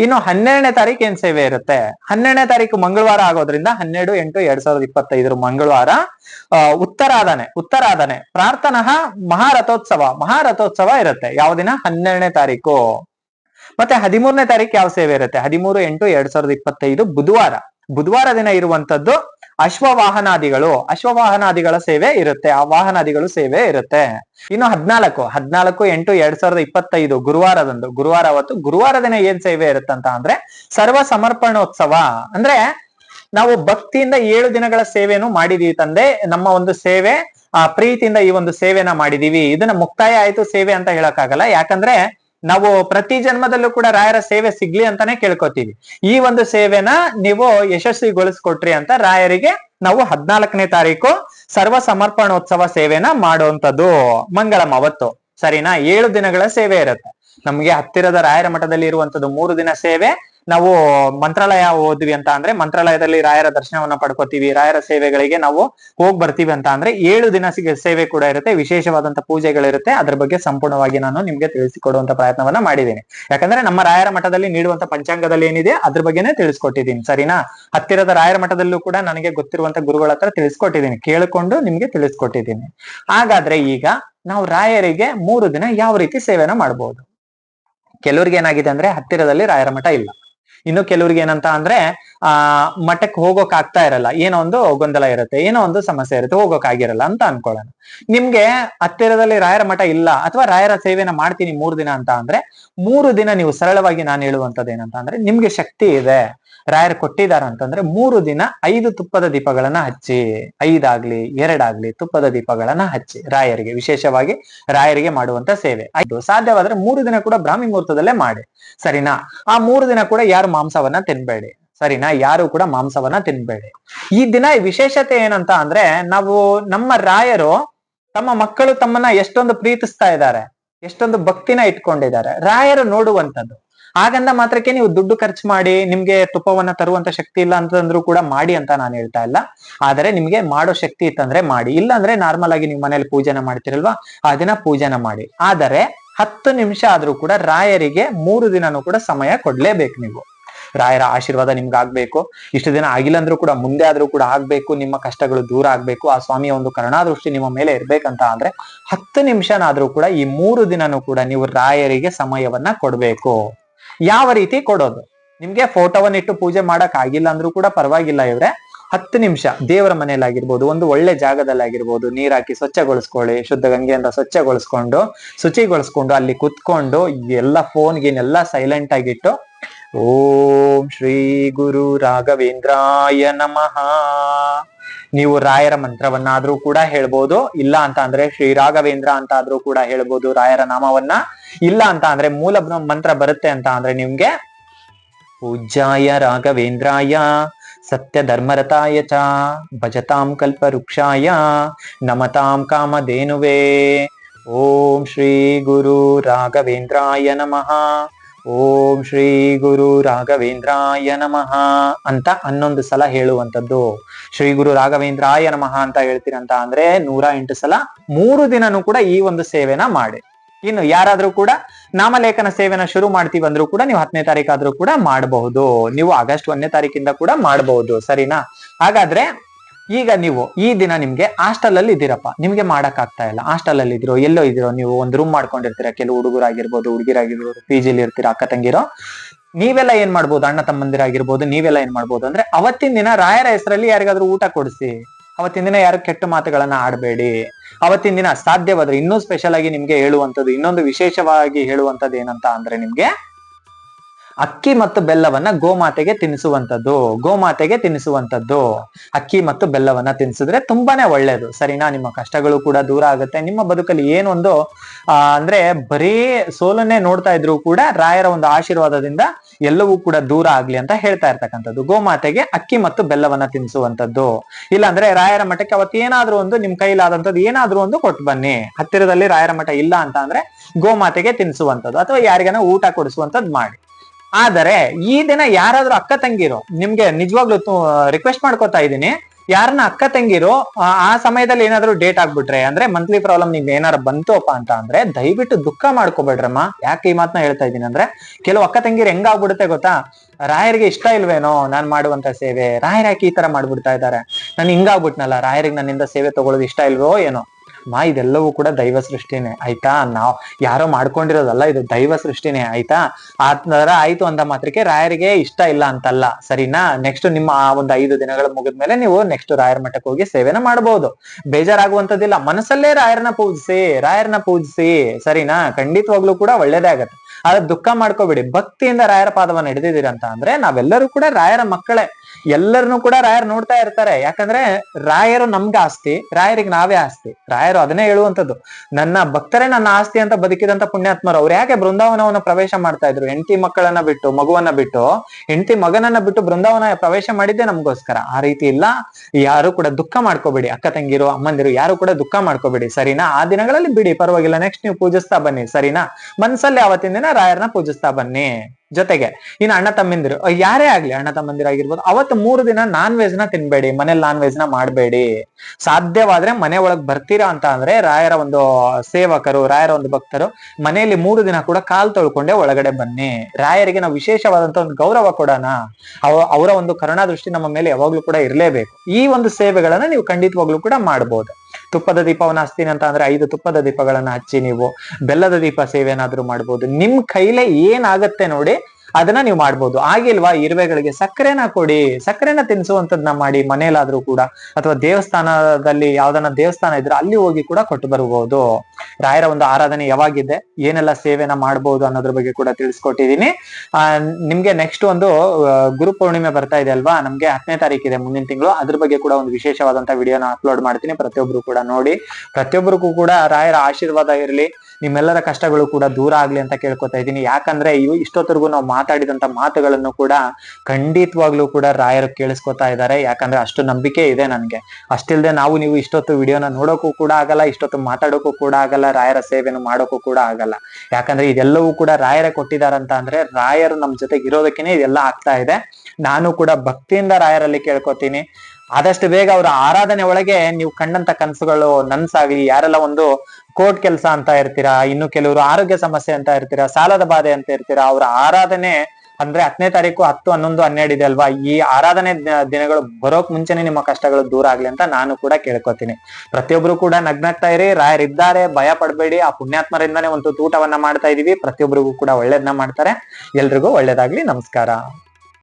ಇನ್ನು ಹನ್ನೆರಡನೇ ತಾರೀಕು ಏನ್ ಸೇವೆ ಇರುತ್ತೆ? ಹನ್ನೆರಡನೇ ತಾರೀಕು ಮಂಗಳವಾರ ಆಗೋದ್ರಿಂದ ಹನ್ನೆರಡು, ಎಂಟು, ಎರಡ್ ಸಾವಿರದ ಇಪ್ಪತ್ತೈದರ ಮಂಗಳವಾರ ಉತ್ತರಾಧನೆ ಉತ್ತರಾಧನೆ ಪ್ರಾರ್ಥನಾ ಮಹಾರಥೋತ್ಸವ. ಮಹಾರಥೋತ್ಸವ ಇರುತ್ತೆ. ಯಾವ ದಿನ? ಹನ್ನೆರಡನೇ ತಾರೀಕು. ಮತ್ತೆ ಹದಿಮೂರನೇ ತಾರೀಕು ಯಾವ ಸೇವೆ ಇರುತ್ತೆ? ಹದಿಮೂರು ಎಂಟು ಎರಡ್ ಸಾವಿರದ ಇಪ್ಪತ್ತೈದು ಬುಧವಾರ. ಬುಧವಾರ ದಿನ ಇರುವಂತದ್ದು ಅಶ್ವವಾಹನಾದಿಗಳು. ಅಶ್ವವಾಹನಾದಿಗಳ ಸೇವೆ ಇರುತ್ತೆ. ಆ ವಾಹನಾದಿಗಳು ಸೇವೆ ಇರುತ್ತೆ. ಇನ್ನು ಹದ್ನಾಲ್ಕು. ಹದ್ನಾಲ್ಕು ಎಂಟು ಎರಡ್ ಸಾವಿರದ ಇಪ್ಪತ್ತೈದು ಗುರುವಾರದಂದು. ಗುರುವಾರ ಅವತ್ತು. ಗುರುವಾರ ದಿನ ಏನ್ ಸೇವೆ ಇರುತ್ತಂತ ಅಂದ್ರೆ ಸರ್ವ ಸಮರ್ಪಣೋತ್ಸವ. ಅಂದ್ರೆ ನಾವು ಭಕ್ತಿಯಿಂದ ಏಳು ದಿನಗಳ ಸೇವೆಯನ್ನು ಮಾಡಿದೀವಿ ತಂದೆ. ನಮ್ಮ ಒಂದು ಸೇವೆ, ಆ ಪ್ರೀತಿಯಿಂದ ಈ ಒಂದು ಸೇವೆನ ಮಾಡಿದೀವಿ. ಇದನ್ನ ಮುಕ್ತಾಯ ಆಯ್ತು ಸೇವೆ ಅಂತ ಹೇಳಕ್ಕಾಗಲ್ಲ. ಯಾಕಂದ್ರೆ ನಾವು ಪ್ರತಿ ಜನ್ಮದಲ್ಲೂ ಕೂಡ ರಾಯರ ಸೇವೆ ಸಿಗ್ಲಿ ಅಂತಾನೆ ಕೇಳ್ಕೊತೀವಿ. ಈ ಒಂದು ಸೇವೆನ ನೀವು ಯಶಸ್ವಿಗೊಳಿಸ್ಕೊಟ್ರಿ ಅಂತ ರಾಯರಿಗೆ ನಾವು ಹದ್ನಾಲ್ಕನೇ ತಾರೀಕು ಸರ್ವ ಸಮರ್ಪಣೋತ್ಸವ ಸೇವೆನ ಮಾಡುವಂತದ್ದು ಮಂಗಳಂ ಅವತ್ತು. ಸರಿನಾ? ಏಳು ದಿನಗಳ ಸೇವೆ ಇರುತ್ತೆ. ನಮ್ಗೆ ಹತ್ತಿರದ ರಾಯರ ಮಠದಲ್ಲಿ ಇರುವಂತದ್ದು ಮೂರು ದಿನ ಸೇವೆ. ನಾವು ಮಂತ್ರಾಲಯ ಹೋದ್ವಿ ಅಂತ ಅಂದ್ರೆ ಮಂತ್ರಾಲಯದಲ್ಲಿ ರಾಯರ ದರ್ಶನವನ್ನ ಪಡ್ಕೋತೀವಿ, ರಾಯರ ಸೇವೆಗಳಿಗೆ ನಾವು ಹೋಗ್ ಬರ್ತೀವಿ ಅಂತ ಅಂದ್ರೆ ಏಳು ದಿನ ಸೇವೆ ಕೂಡ ಇರುತ್ತೆ, ವಿಶೇಷವಾದಂತ ಪೂಜೆಗಳಿರುತ್ತೆ. ಅದ್ರ ಬಗ್ಗೆ ಸಂಪೂರ್ಣವಾಗಿ ನಾನು ನಿಮ್ಗೆ ತಿಳಿಸಿಕೊಡುವಂತ ಪ್ರಯತ್ನವನ್ನ ಮಾಡಿದ್ದೀನಿ. ಯಾಕಂದ್ರೆ ನಮ್ಮ ರಾಯರ ಮಠದಲ್ಲಿ ನೀಡುವಂತ ಪಂಚಾಂಗದಲ್ಲಿ ಏನಿದೆ ಅದ್ರ ಬಗ್ಗೆನೇ ತಿಳಿಸ್ಕೊಟ್ಟಿದ್ದೀನಿ, ಸರಿನಾ? ಹತ್ತಿರದ ರಾಯರ ಮಠದಲ್ಲೂ ಕೂಡ ನನಗೆ ಗೊತ್ತಿರುವಂತ ಗುರುಗಳ ಹತ್ರ ತಿಳಿಸ್ಕೊಟ್ಟಿದ್ದೀನಿ, ಕೇಳಿಕೊಂಡು ನಿಮ್ಗೆ ತಿಳಿಸ್ಕೊಟ್ಟಿದ್ದೀನಿ. ಹಾಗಾದ್ರೆ ಈಗ ನಾವು ರಾಯರಿಗೆ ಮೂರು ದಿನ ಯಾವ ರೀತಿ ಸೇವೆನ ಮಾಡಬಹುದು ಕೆಲವ್ರಿಗೆ ಏನಾಗಿದೆ ಅಂದ್ರೆ ಹತ್ತಿರದಲ್ಲಿ ರಾಯರ ಮಠ ಇಲ್ಲ. ಇನ್ನು ಕೆಲವ್ರಿಗೆ ಏನಂತ ಅಂದ್ರೆ, ಆ ಮಠಕ್ಕೆ ಹೋಗೋಕ್ ಆಗ್ತಾ ಇರಲ್ಲ. ಏನೋ ಒಂದು ಗೊಂದಲ ಇರುತ್ತೆ, ಏನೋ ಒಂದು ಸಮಸ್ಯೆ ಇರುತ್ತೆ, ಹೋಗೋಕ್ ಆಗಿರಲ್ಲ ಅಂತ ಅನ್ಕೊಳ್ಳೋಣ. ನಿಮ್ಗೆ ಹತ್ತಿರದಲ್ಲಿ ರಾಯರ ಮಠ ಇಲ್ಲ, ಅಥವಾ ರಾಯರ ಸೇವೆನ ಮಾಡ್ತೀನಿ ಮೂರು ದಿನ ಅಂತ ಅಂದ್ರೆ, ಮೂರು ದಿನ ನೀವು ಸರಳವಾಗಿ ನಾನು ಹೇಳುವಂತದ್ದು ಏನಂತ ಅಂದ್ರೆ, ನಿಮ್ಗೆ ಶಕ್ತಿ ಇದೆ. ರಾಯರು ಕೊಟ್ಟಿದ್ದಾರೆ ಅಂತಂದ್ರೆ ಮೂರು ದಿನ ಐದು ತುಪ್ಪದ ದೀಪಗಳನ್ನ ಹಚ್ಚಿ, ಐದಾಗ್ಲಿ, ಎರಡಾಗ್ಲಿ ತುಪ್ಪದ ದೀಪಗಳನ್ನ ಹಚ್ಚಿ ರಾಯರಿಗೆ, ವಿಶೇಷವಾಗಿ ರಾಯರಿಗೆ ಮಾಡುವಂತ ಸೇವೆ. ಆಯ್ತು ಸಾಧ್ಯವಾದ್ರೆ ಮೂರು ದಿನ ಕೂಡ ಬ್ರಾಹ್ಮಿ ಮುಹೂರ್ತದಲ್ಲೇ ಮಾಡಿ. ಸರಿನಾ? ಆ ಮೂರು ದಿನ ಕೂಡ ಯಾರು ಮಾಂಸವನ್ನ ತಿನ್ಬೇಡಿ. ಸರಿನಾ? ಯಾರು ಕೂಡ ಮಾಂಸವನ್ನ ತಿನ್ಬೇಡಿ. ಈ ದಿನ ವಿಶೇಷತೆ ಏನಂತ ಅಂದ್ರೆ ನಾವು ನಮ್ಮ ರಾಯರು, ತಮ್ಮ ಮಕ್ಕಳು ತಮ್ಮನ್ನ ಎಷ್ಟೊಂದು ಪ್ರೀತಿಸ್ತಾ ಇದ್ದಾರೆ, ಎಷ್ಟೊಂದು ಭಕ್ತಿನ ಇಟ್ಕೊಂಡಿದ್ದಾರೆ. ರಾಯರು ನೋಡುವಂತದ್ದು ಹಾಗಂದ ಮಾತ್ರಕ್ಕೆ ನೀವು ದುಡ್ಡು ಖರ್ಚು ಮಾಡಿ ನಿಮ್ಗೆ ತುಪ್ಪವನ್ನ ತರುವಂತ ಶಕ್ತಿ ಇಲ್ಲ ಅಂತಂದ್ರೂ ಕೂಡ ಮಾಡಿ ಅಂತ ನಾನು ಹೇಳ್ತಾ ಇಲ್ಲ. ಆದರೆ ನಿಮ್ಗೆ ಮಾಡೋ ಶಕ್ತಿ ಇತ್ತಂದ್ರೆ ಮಾಡಿ. ಇಲ್ಲ ಅಂದ್ರೆ ನಾರ್ಮಲ್ ಆಗಿ ನೀವು ಮನೇಲಿ ಪೂಜೆನ ಮಾಡ್ತಿರಲ್ವಾ? ಆ ದಿನ ಪೂಜೆನ ಮಾಡಿ. ಆದರೆ ಹತ್ತು ನಿಮಿಷ ಆದ್ರೂ ಕೂಡ ರಾಯರಿಗೆ ಮೂರು ದಿನನೂ ಕೂಡ ಸಮಯ ಕೊಡ್ಲೇಬೇಕು ನೀವು. ರಾಯರ ಆಶೀರ್ವಾದ ನಿಮ್ಗೆ ಆಗ್ಬೇಕು ಇಷ್ಟು ದಿನ ಆಗಿಲ್ಲ ಅಂದ್ರೂ ಕೂಡ, ಮುಂದೆ ಆದ್ರೂ ಕೂಡ ಆಗ್ಬೇಕು. ನಿಮ್ಮ ಕಷ್ಟಗಳು ದೂರ ಆಗ್ಬೇಕು. ಆ ಸ್ವಾಮಿಯ ಒಂದು ಕರುಣಾದೃಷ್ಟಿ ನಿಮ್ಮ ಮೇಲೆ ಇರ್ಬೇಕಂತ ಅಂದ್ರೆ ಹತ್ತು ನಿಮಿಷನಾದ್ರೂ ಕೂಡ ಈ ಮೂರು ದಿನನೂ ಕೂಡ ನೀವು ರಾಯರಿಗೆ ಸಮಯವನ್ನ ಕೊಡ್ಬೇಕು. ಯಾವ ರೀತಿ ಕೊಡೋದು? ನಿಮ್ಗೆ ಫೋಟೋವನ್ನ ಇಟ್ಟು ಪೂಜೆ ಮಾಡಕ್ ಆಗಿಲ್ಲ ಅಂದ್ರೂ ಕೂಡ ಪರವಾಗಿಲ್ಲ ಇವ್ರೆ. ಹತ್ತು ನಿಮಿಷ ದೇವರ ಮನೆಯಲ್ಲಿ ಆಗಿರ್ಬೋದು, ಒಂದು ಒಳ್ಳೆ ಜಾಗದಲ್ಲಿ ಆಗಿರ್ಬೋದು, ನೀರ್ ಹಾಕಿ ಸ್ವಚ್ಛಗೊಳಿಸ್ಕೊಳ್ಳಿ, ಶುದ್ಧ ಗಂಗೆಯಿಂದ ಸ್ವಚ್ಛಗೊಳಿಸ್ಕೊಂಡು, ಶುಚಿಗೊಳಿಸ್ಕೊಂಡು ಅಲ್ಲಿ ಕುತ್ಕೊಂಡು ಎಲ್ಲ ಫೋನ್ ಗೀನೆಲ್ಲ ಸೈಲೆಂಟ್ ಆಗಿಟ್ಟು ಓಂ ಶ್ರೀ ಗುರು ರಾಘವೇಂದ್ರಾಯ ನಮಃ. ನೀವು ರಾಯರ ಮಂತ್ರವನ್ನಾದ್ರೂ ಕೂಡ ಹೇಳ್ಬೋದು. ಇಲ್ಲ ಅಂತ ಅಂದ್ರೆ ಶ್ರೀ ರಾಘವೇಂದ್ರ ಅಂತ ಆದ್ರೂ ಕೂಡ ಹೇಳ್ಬೋದು ರಾಯರ ನಾಮವನ್ನ. ಇಲ್ಲ ಅಂತ ಅಂದ್ರೆ ಮೂಲ ಮಂತ್ರ ಬರುತ್ತೆ ಅಂತ ಅಂದ್ರೆ ನಿಮ್ಗೆ? ಪೂಜ್ಯಾಯ ರಾಘವೇಂದ್ರಾಯ ಸತ್ಯ ಧರ್ಮರತಾಯ ಚ, ಭಜತಾಂ ಕಲ್ಪವೃಕ್ಷಾಯ, ನಮತಾಂ ಕಾಮಧೇನುವೇ. ಓಂ ಶ್ರೀ ಗುರು ರಾಘವೇಂದ್ರಾಯ ನಮಃ. ಓಂ ಶ್ರೀ ಗುರು ರಾಘವೇಂದ್ರಾಯ ನಮಃ ಅಂತ ಹನ್ನೊಂದು ಸಲ ಹೇಳುವಂತದ್ದು ಶ್ರೀ ಗುರು ರಾಘವೇಂದ್ರಾಯ ನಮಃ ಅಂತ ಹೇಳ್ತೀರಂತ ಅಂದ್ರೆ ನೂರ ಎಂಟು ಸಲ ಮೂರು ದಿನನೂ ಕೂಡ ಈ ಒಂದು ಸೇವೆನ ಮಾಡಿ. ಇನ್ನು ಯಾರಾದ್ರೂ ಕೂಡ ನಾಮಲೇಖನ ಸೇವೆನ ಶುರು ಮಾಡ್ತೀವಿ ಅಂದ್ರೂ ಕೂಡ ನೀವು ಹತ್ತನೇ ತಾರೀಕಾದ್ರೂ ಕೂಡ ಮಾಡಬಹುದು. ನೀವು ಆಗಸ್ಟ್ ಒಂದನೇ ತಾರೀಕಿಂದ ಕೂಡ ಮಾಡಬಹುದು. ಸರಿನಾ? ಹಾಗಾದ್ರೆ ಈಗ ನೀವು ಈ ದಿನ ನಿಮ್ಗೆ ಹಾಸ್ಟೆಲ್ ಅಲ್ಲಿ ಇದ್ದೀರಪ್ಪ. ನಿಮ್ಗೆ ಮಾಡಕ್ ಆಗ್ತಾ ಇಲ್ಲ. ಹಾಸ್ಟೆಲ್ ಅಲ್ಲಿ ಇದ್ರೋ ಎಲ್ಲೋ ಇದ್ರೋ ನೀವು ಒಂದು ರೂಮ್ ಮಾಡ್ಕೊಂಡಿರ್ತೀರಾ. ಕೆಲವು ಹುಡುಗರಾಗಿರ್ಬೋದು ಹುಡುಗಿರಾಗಿರ್ಬೋದು ಪಿ ಜಿಲಿ ಇರ್ತೀರ, ಅಕ್ಕ ತಂಗಿರೋ. ನೀವೆಲ್ಲ ಏನ್ ಮಾಡ್ಬೋದು? ಅಣ್ಣ ತಮ್ಮಂದಿರಾಗಿರ್ಬೋದು ನೀವೆಲ್ಲ ಏನ್ ಮಾಡ್ಬೋದು? ಅಂದ್ರೆ ಅವತ್ತಿನ ದಿನ ರಾಯರ ಹೆಸರಲ್ಲಿ ಯಾರಿಗಾದ್ರೂ ಊಟ ಕೊಡಿಸಿ. ಅವತ್ತಿನ ದಿನ ಯಾರು ಕೆಟ್ಟ ಮಾತುಗಳನ್ನ ಆಡಬೇಡಿ. ಅವತ್ತಿನ ದಿನ ಸಾಧ್ಯವಾದ್ರೆ ಇನ್ನೂ ಸ್ಪೆಷಲ್ ಆಗಿ ನಿಮ್ಗೆ ಹೇಳುವಂತದ್ದು ಇನ್ನೊಂದು ವಿಶೇಷವಾಗಿ ಹೇಳುವಂತದ್ದು ಏನಂತ ಅಂದ್ರೆ ನಿಮ್ಗೆ ಅಕ್ಕಿ ಮತ್ತು ಬೆಲ್ಲವನ್ನ ಗೋಮಾತೆಗೆ ತಿನ್ನಿಸುವಂತದ್ದು ಗೋಮಾತೆಗೆ ತಿನ್ನಿಸುವಂತದ್ದು ಅಕ್ಕಿ ಮತ್ತು ಬೆಲ್ಲವನ್ನ ತಿನ್ಸಿದ್ರೆ ತುಂಬಾನೇ ಒಳ್ಳೇದು. ಸರಿನಾ? ನಿಮ್ಮ ಕಷ್ಟಗಳು ಕೂಡ ದೂರ ಆಗುತ್ತೆ. ನಿಮ್ಮ ಬದುಕಲ್ಲಿ ಏನೊಂದು, ಆ, ಅಂದ್ರೆ ಬರೀ ಸೋಲನ್ನೇ ನೋಡ್ತಾ ಇದ್ರು ಕೂಡ ರಾಯರ ಒಂದು ಆಶೀರ್ವಾದದಿಂದ ಎಲ್ಲವೂ ಕೂಡ ದೂರ ಆಗ್ಲಿ ಅಂತ ಹೇಳ್ತಾ ಇರ್ತಕ್ಕಂಥದ್ದು. ಗೋಮಾತೆಗೆ ಅಕ್ಕಿ ಮತ್ತು ಬೆಲ್ಲವನ್ನ ತಿನ್ನಿಸುವಂತದ್ದು ಇಲ್ಲಾಂದ್ರೆ ರಾಯರ ಮಠಕ್ಕೆ ಅವತ್ತು ಏನಾದ್ರೂ ಒಂದು ನಿಮ್ ಕೈಲಾದಂಥದ್ದು ಏನಾದ್ರೂ ಒಂದು ಕೊಟ್ಟು ಬನ್ನಿ. ಹತ್ತಿರದಲ್ಲಿ ರಾಯರ ಮಠ ಇಲ್ಲ ಅಂತ ಅಂದ್ರೆ ಗೋಮಾತೆಗೆ ತಿನ್ನಿಸುವಂತದ್ದು ಅಥವಾ ಯಾರಿಗಾನ ಊಟ ಕೊಡಿಸುವಂತದ್ದು ಮಾಡಿ. ಆದರೆ ಈ ದಿನ ಯಾರಾದ್ರೂ ಅಕ್ಕ ತಂಗಿರು, ನಿಮ್ಗೆ ನಿಜವಾಗ್ಲೂ ರಿಕ್ವೆಸ್ಟ್ ಮಾಡ್ಕೊತಾ ಇದ್ದೀನಿ. ಯಾರನ್ನ ಅಕ್ಕ ತಂಗಿರು, ಆ ಸಮಯದಲ್ಲಿ ಏನಾದ್ರು ಡೇಟ್ ಆಗ್ಬಿಟ್ರೆ, ಅಂದ್ರೆ ಮಂತ್ಲಿ ಪ್ರಾಬ್ಲಮ್ ನಿಮ್ಗೆ ಏನಾರು ಬಂತೋಪ ಅಂತ ಅಂದ್ರೆ ದಯವಿಟ್ಟು ದುಃಖ ಮಾಡ್ಕೋಬೇಡ್ರಮ್ಮ. ಯಾಕೆ ಈ ಮಾತನ್ನ ಹೇಳ್ತಾ ಇದ್ದೀನಿ ಅಂದ್ರೆ, ಕೆಲವು ಅಕ್ಕ ತಂಗಿರು ಹೆಂಗಾಗ್ಬಿಡುತ್ತೆ ಗೊತ್ತಾ? ರಾಯರಿಗೆ ಇಷ್ಟ ಇಲ್ವೇನೋ ನಾನ್ ಮಾಡುವಂತ ಸೇವೆ, ರಾಯರ್ ಯಾಕೆ ಈ ತರ ಮಾಡ್ಬಿಡ್ತಾ ಇದ್ದಾರೆ? ನಾನು ಹಿಂಗಾಗ್ಬಿಟ್ನಲ್ಲ, ರಾಯರಿಗೆ ನನ್ನಿಂದ ಸೇವೆ ತಗೊಳ್ಳೋದು ಇಷ್ಟ ಇಲ್ವೋ ಏನೋ. ಮಾ ಇದೆಲ್ಲವೂ ಕೂಡ ದೈವ ಸೃಷ್ಟಿನೇ, ಆಯ್ತಾ? ನಾವು ಯಾರೋ ಮಾಡ್ಕೊಂಡಿರೋದಲ್ಲ, ಇದು ದೈವ ಸೃಷ್ಟಿನೇ, ಆಯ್ತಾ? ಆ ತರ ಆಯ್ತು ಅಂದ ಮಾತ್ರಕ್ಕೆ ರಾಯರಿಗೆ ಇಷ್ಟ ಇಲ್ಲ ಅಂತಲ್ಲ, ಸರಿನಾ? ನೆಕ್ಸ್ಟ್ ನಿಮ್ಮ ಆ ಒಂದು ಐದು ದಿನಗಳು ಮುಗಿದ್ಮೇಲೆ ನೀವು ನೆಕ್ಸ್ಟ್ ರಾಯರ ಮಠಕ್ಕೆ ಹೋಗಿ ಸೇವೆನ ಮಾಡಬಹುದು ಬೇಜಾರಾಗುವಂತದ್ದಿಲ್ಲ ಮನಸ್ಸಲ್ಲೇ ರಾಯರನ್ನ ಪೂಜಿಸಿ ರಾಯರನ್ನ ಪೂಜಿಸಿ, ಸರಿನಾ? ಖಂಡಿತವಾಗ್ಲೂ ಕೂಡ ಒಳ್ಳೇದೇ ಆಗತ್ತೆ. ಆದ್ರೆ ದುಃಖ ಮಾಡ್ಕೋಬೇಡಿ. ಭಕ್ತಿಯಿಂದ ರಾಯರ ಪಾದವನ್ನ ಅಂತ ಅಂದ್ರೆ ನಾವೆಲ್ಲರೂ ಕೂಡ ರಾಯರ ಮಕ್ಕಳೇ. ಎಲ್ಲರನ್ನು ಕೂಡ ರಾಯರ್ ನೋಡ್ತಾ ಇರ್ತಾರೆ. ಯಾಕಂದ್ರೆ ರಾಯರು ನಮ್ಗೆ ಆಸ್ತಿ, ರಾಯರಿಗೆ ನಾವೇ ಆಸ್ತಿ. ರಾಯರು ಅದನ್ನೇ ಹೇಳುವಂತದ್ದು ನನ್ನ ಭಕ್ತರೇ ನನ್ನ ಆಸ್ತಿ ಅಂತ ಬದುಕಿದಂತ ಪುಣ್ಯಾತ್ಮರು, ಅವ್ರು ಯಾಕೆ ಬೃಂದಾವನವನ್ನು ಪ್ರವೇಶ ಮಾಡ್ತಾ ಇದ್ರು? ಹೆಂಡತಿ ಮಕ್ಕಳನ್ನ ಬಿಟ್ಟು, ಮಗುವನ್ನ ಬಿಟ್ಟು, ಹೆಂಡತಿ ಮಗನನ್ನ ಬಿಟ್ಟು ಬೃಂದಾವನ ಪ್ರವೇಶ ಮಾಡಿದ್ದೆ ನಮಗೋಸ್ಕರ. ಆ ರೀತಿ ಇಲ್ಲ. ಯಾರು ಕೂಡ ದುಃಖ ಮಾಡ್ಕೋಬೇಡಿ. ಅಕ್ಕ ತಂಗಿರು, ಅಮ್ಮಂದಿರು ಯಾರು ಕೂಡ ದುಃಖ ಮಾಡ್ಕೋಬೇಡಿ. ಸರಿನಾ? ಆ ದಿನಗಳಲ್ಲಿ ಬಿಡಿ. ಪರವಾಗಿಲ್ಲ. ನೆಕ್ಸ್ಟ್ ನೀವು ಪೂಜಿಸ್ತಾ ಬನ್ನಿ. ಸರಿನಾ? ಮನ್ಸಲ್ಲಿ ಅವತ್ತಿನ ದಿನ ರಾಯರನ್ನ ಪೂಜಿಸ್ತಾ ಬನ್ನಿ ಜೊತೆಗೆ. ಇನ್ನು ಅಣ್ಣ ತಮ್ಮಂದಿರು ಯಾರೇ ಆಗ್ಲಿ ಅಣ್ಣ ತಮ್ಮಂದಿರಾಗಿರ್ಬೋದು ಅವತ್ತು ಮೂರು ದಿನ ನಾನ್ ವೆಜ್ನ ತಿನ್ಬೇಡಿ, ಮನೇಲಿ ನಾನ್ ವೆಜ್ನ ಮಾಡಬೇಡಿ. ಸಾಧ್ಯವಾದ್ರೆ ಮನೆ ಒಳಗ್ ಬರ್ತೀರಾ ಅಂತ ಅಂದ್ರೆ ರಾಯರ ಒಂದು ಸೇವಕರು, ರಾಯರ ಒಂದು ಭಕ್ತರು ಮನೆಯಲ್ಲಿ ಮೂರು ದಿನ ಕೂಡ ಕಾಲ್ ತೊಳ್ಕೊಂಡೆ ಒಳಗಡೆ ಬನ್ನಿ. ರಾಯರಿಗೆ ನಾವು ವಿಶೇಷವಾದಂತ ಒಂದು ಗೌರವ ಕೊಡೋಣ. ಅವ, ಅವರ ಒಂದು ಕರುಣಾ ದೃಷ್ಟಿ ನಮ್ಮ ಮೇಲೆ ಯಾವಾಗ್ಲೂ ಕೂಡ ಇರಲೇಬೇಕು. ಈ ಒಂದು ಸೇವೆಗಳನ್ನ ನೀವು ಖಂಡಿತವಾಗ್ಲೂ ಕೂಡ ಮಾಡ್ಬೋದು. ತುಪ್ಪದ ದೀಪವನ್ನ ಹಚ್ತೀನಿ ಅಂತ ಅಂದ್ರೆ ಐದು ತುಪ್ಪದ ದೀಪಗಳನ್ನ ಹಚ್ಚಿ ನೀವು ಬೆಲ್ಲದ ದೀಪ ಸೇವೆ ಏನಾದ್ರೂ ಮಾಡ್ಬೋದು. ನಿಮ್ ಕೈಲೇ ಏನಾಗತ್ತೆ ನೋಡಿ ಅದನ್ನ ನೀವು ಮಾಡ್ಬೋದು. ಆಗಿಲ್ವಾ ಇರುವೆಗಳಿಗೆ ಸಕ್ಕರೆನ ಕೊಡಿ. ಸಕ್ಕರೆನ ತಿನ್ಸುವಂತದ್ನ ಮಾಡಿ ಮನೇಲಾದ್ರೂ ಕೂಡ, ಅಥವಾ ದೇವಸ್ಥಾನದಲ್ಲಿ ಯಾವ್ದನ್ನ ದೇವಸ್ಥಾನ ಇದ್ರೆ ಅಲ್ಲಿ ಹೋಗಿ ಕೂಡ ಕೊಟ್ಟು ಬರಬಹುದು ರಾಯರ ಒಂದು ಆರಾಧನೆ ಯಾವಾಗಿದೆ, ಏನೆಲ್ಲ ಸೇವೆನ ಮಾಡ್ಬೋದು ಅನ್ನೋದ್ರ ಬಗ್ಗೆ ಕೂಡ ತಿಳಿಸ್ಕೊಟ್ಟಿದೀನಿ ಆ, ನಿಮ್ಗೆ ನೆಕ್ಸ್ಟ್ ಒಂದು ಗುರು ಪೂರ್ಣಿಮೆ ಬರ್ತಾ ಇದೆ ಅಲ್ವಾ? ನಮ್ಗೆ ಹತ್ತನೇ ತಾರೀಕಿದೆ ಮುಂದಿನ ತಿಂಗಳು. ಅದ್ರ ಬಗ್ಗೆ ಕೂಡ ಒಂದು ವಿಶೇಷವಾದಂತ ವಿಡಿಯೋನ ಅಪ್ಲೋಡ್ ಮಾಡ್ತೀನಿ. ಪ್ರತಿಯೊಬ್ರು ಕೂಡ ನೋಡಿ. ಪ್ರತಿಯೊಬ್ಬರಿಗೂ ಕೂಡ ರಾಯರ ಆಶೀರ್ವಾದ ಇರಲಿ. ನಿಮ್ಮೆಲ್ಲರ ಕಷ್ಟಗಳು ಕೂಡ ದೂರ ಆಗ್ಲಿ ಅಂತ ಕೇಳ್ಕೊತಾ ಇದ್ದೀನಿ. ಯಾಕಂದ್ರೆ ಇವು ಇಷ್ಟೊತ್ತರೆಗೂ ನಾವು ಮಾತಾಡಿದಂತ ಮಾತುಗಳನ್ನು ಕೂಡ ಖಂಡಿತವಾಗ್ಲೂ ಕೂಡ ರಾಯರು ಕೇಳಿಸ್ಕೊತಾ ಇದ್ದಾರೆ. ಯಾಕಂದ್ರೆ ಅಷ್ಟು ನಂಬಿಕೆ ಇದೆ ನನಗೆ. ಅಷ್ಟಿಲ್ದೆ ನಾವು ನೀವು ಇಷ್ಟೊತ್ತು ವಿಡಿಯೋನ ನೋಡೋಕ್ಕೂ ಕೂಡ ಆಗಲ್ಲ, ಇಷ್ಟೊತ್ತು ಮಾತಾಡೋಕ್ಕೂ ಕೂಡ ಆಗಲ್ಲ, ರಾಯರ ಸೇವೆಯನ್ನು ಮಾಡೋಕ್ಕೂ ಕೂಡ ಆಗಲ್ಲ. ಯಾಕಂದ್ರೆ ಇದೆಲ್ಲವೂ ಕೂಡ ರಾಯರೇ ಕೊಟ್ಟಿದಾರಂತ ಅಂದ್ರೆ ರಾಯರು ನಮ್ ಜೊತೆಗೆ ಇರೋದಕ್ಕೇನೆ ಇದೆಲ್ಲ ಆಗ್ತಾ ಇದೆ. ನಾನು ಕೂಡ ಭಕ್ತಿಯಿಂದ ರಾಯರಲ್ಲಿ ಕೇಳ್ಕೊತೀನಿ. ಆದಷ್ಟು ಬೇಗ ಅವರ ಆರಾಧನೆ ಒಳಗೆ ನೀವು ಕಂಡಂತ ಕನಸುಗಳು ನನ್ಸಾಗ್ಲಿ, ಯಾರೆಲ್ಲ ಒಂದು ಕೋರ್ಟ್ ಕೆಲಸ ಅಂತ ಇರ್ತೀರಾ? ಇನ್ನು ಕೆಲವರು ಆರೋಗ್ಯ ಸಮಸ್ಯೆ ಅಂತ ಇರ್ತೀರಾ? ಸಾಲದ ಬಾಧೆ ಅಂತ ಇರ್ತೀರಾ? ಅವರ ಆರಾಧನೆ ಅಂದ್ರೆ ಹತ್ತನೇ ತಾರೀಕು ಹತ್ತು ಹನ್ನೊಂದು ಹನ್ನೆರಡು ಇದೆ ಅಲ್ವಾ? ಈ ಆರಾಧನೆ ದಿನಗಳು ಬರೋಕ್ ಮುಂಚೆನೆ ನಿಮ್ಮ ಕಷ್ಟಗಳು ದೂರ ಆಗ್ಲಿ ಅಂತ ನಾನು ಕೂಡ ಕೇಳ್ಕೊತೀನಿ. ಪ್ರತಿಯೊಬ್ರು ಕೂಡ ನಗ್ನಾಗ್ತಾ ಇರಿ. ರಾಯರಿದ್ದಾರೆ. ಭಯ ಪಡಬೇಡಿ. ಆ ಪುಣ್ಯಾತ್ಮರಿಂದಾನೇ ಒಂದು ಊಟವನ್ನ ಮಾಡ್ತಾ ಇದೀವಿ. ಪ್ರತಿಯೊಬ್ಬರಿಗೂ ಕೂಡ ಒಳ್ಳೇದನ್ನ ಮಾಡ್ತಾರೆ. ಎಲ್ರಿಗೂ ಒಳ್ಳೇದಾಗ್ಲಿ. ನಮಸ್ಕಾರ.